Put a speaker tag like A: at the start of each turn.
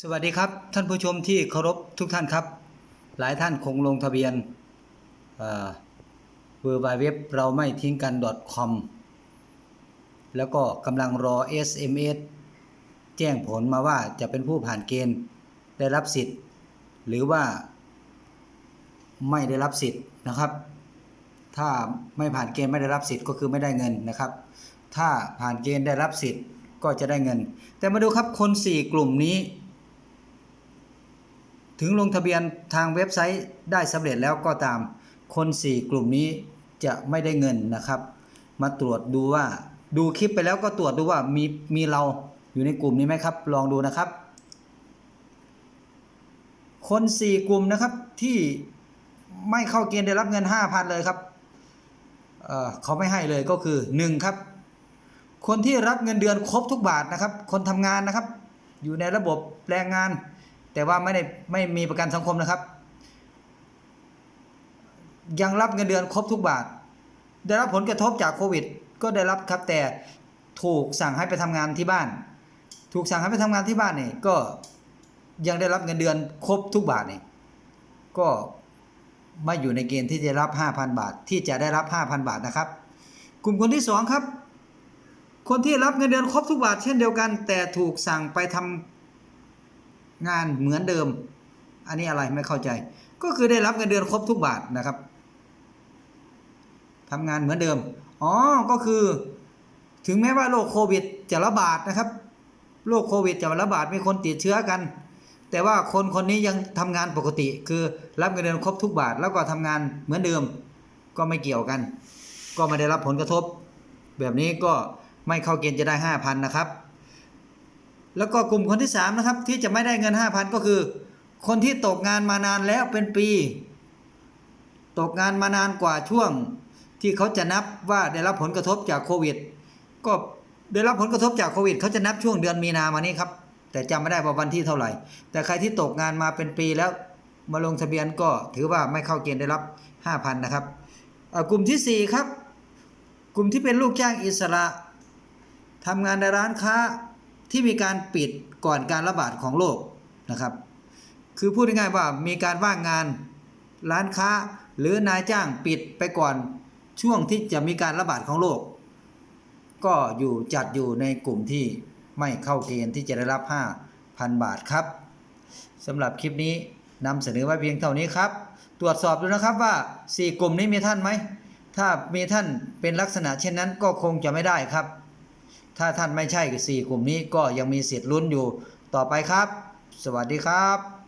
A: สวัสดีครับ ท่านผู้ชมที่เคารพทุกท่านครับ หลายท่านคงลงทะเบียนเวอร์บายเว็บเราไม่ทิ้งกัน .com แล้วก็กำลังรอ SMS แจ้งผลมาว่าจะเป็นผู้ผ่านเกณฑ์ได้รับสิทธิ์ หรือว่าไม่ได้รับสิทธิ์นะครับ ถ้าไม่ผ่านเกณฑ์ไม่ได้รับสิทธิ์ก็คือไม่ได้เงินนะครับ ถ้าผ่านเกณฑ์ได้รับสิทธิ์ก็จะได้เงิน แต่มาดูครับคน 4 กลุ่มนี้ ถึงลงทะเบียนทางเว็บไซต์ได้สำเร็จแล้วก็ตาม คน 4 กลุ่มนี้จะไม่ได้เงินนะครับ มาตรวจดูว่าดูคลิปไปแล้วก็ตรวจดูว่ามีมีเราอยู่ในกลุ่มนี้ไหมครับ ลองดูนะครับ คน 4 กลุ่มนะครับที่ไม่เข้าเกณฑ์ได้รับเงิน 5,000 เลยครับเเขาไม่ให้เลยก็คือ 1 ครับ คนที่รับเงินเดือนครบทุกบาทนะครับ คนทำงานนะครับ อยู่ในระบบแรงงาน แต่ว่าไม่ได้ไม่มีประกันสังคมนะครับ ยังรับเงินเดือนครบทุกบาท ได้รับผลกระทบจากโควิด ก็ได้รับครับแต่ถูกสั่งให้ไปทำงานที่บ้าน ถูกสั่งให้ไปทำงานที่บ้านนี่ก็ยังได้รับเงินเดือนครบทุกบาทนี่ก็ไม่อยู่ในเกณฑ์ที่จะรับ 5,000 บาท ที่จะได้รับ 5,000 บาทนะครับ กลุ่มคนที่สองครับ คนที่รับเงินเดือนครบทุกบาทเช่นเดียวกัน แต่ถูกสั่งไปทำ งานเหมือนเดิม อันนี้อะไรไม่เข้าใจ ก็คือได้รับเงินเดือนครบทุกบาทนะครับทำงานเหมือนเดิมอ๋อก็คือ ถึงแม้ว่าโรคโควิดจะระบาดนะครับโรคโควิดจะระบาดมีคนติดเชื้อกัน แต่ว่าคนคนนี้ยังทำงานปกติ คือรับเงินเดือนครบทุกบาท แล้วก็ทำงานเหมือนเดิม ก็ไม่เกี่ยวกัน ก็ไม่ได้รับผลกระทบ แบบนี้ก็ไม่เข้าเกณฑ์จะได้5,000นะครับ แล้วก็กลุ่มคนที่3นะครับที่จะไม่ได้เงิน 5,000 ก็คือ คนที่ตกงานมานานแล้วเป็นปี ตกงานมานานกว่าช่วง ที่เขาจะนับว่าได้รับผลกระทบจากโควิด ก็ได้รับผลกระทบจากโควิดเขาจะนับช่วงเดือนมีนามานี้ครับ แต่จำไม่ได้ว่าวันที่เท่าไหร่ แต่ใครที่ตกงานมาเป็นปีแล้วมาลงทะเบียนก็ถือว่าไม่เข้าเกณฑ์ได้รับ 5,000 นะครับกลุ่มทีสี่4 ครับ กลุ่มที่เป็นลูกจ้างอิสระทำงานในร้านค้า ที่มีการปิดก่อนการระบาดของโรคนะครับ คือพูดง่ายๆว่ามีการว่างงานร้านค้าหรือนายจ้างปิดไปก่อนช่วงที่จะมีการระบาดของโรคก็อยู่จัดอยู่ในกลุ่มที่ไม่เข้าเกณฑ์ที่จะได้รับ 5,000 บาทครับสำหรับคลิปนี้นำเสนอไว้เพียงเท่านี้ครับ ตรวจสอบดูนะครับว่า 4 กลุ่มนี้มีท่านไหม ถ้ามีท่านเป็นลักษณะเช่นนั้นก็คงจะไม่ได้ครับ ถ้าท่านไม่ใช่กับ4กลุ่มนี้ก็ยังมีสิทธิ์ลุ้นอยู่ต่อไปครับ สวัสดีครับ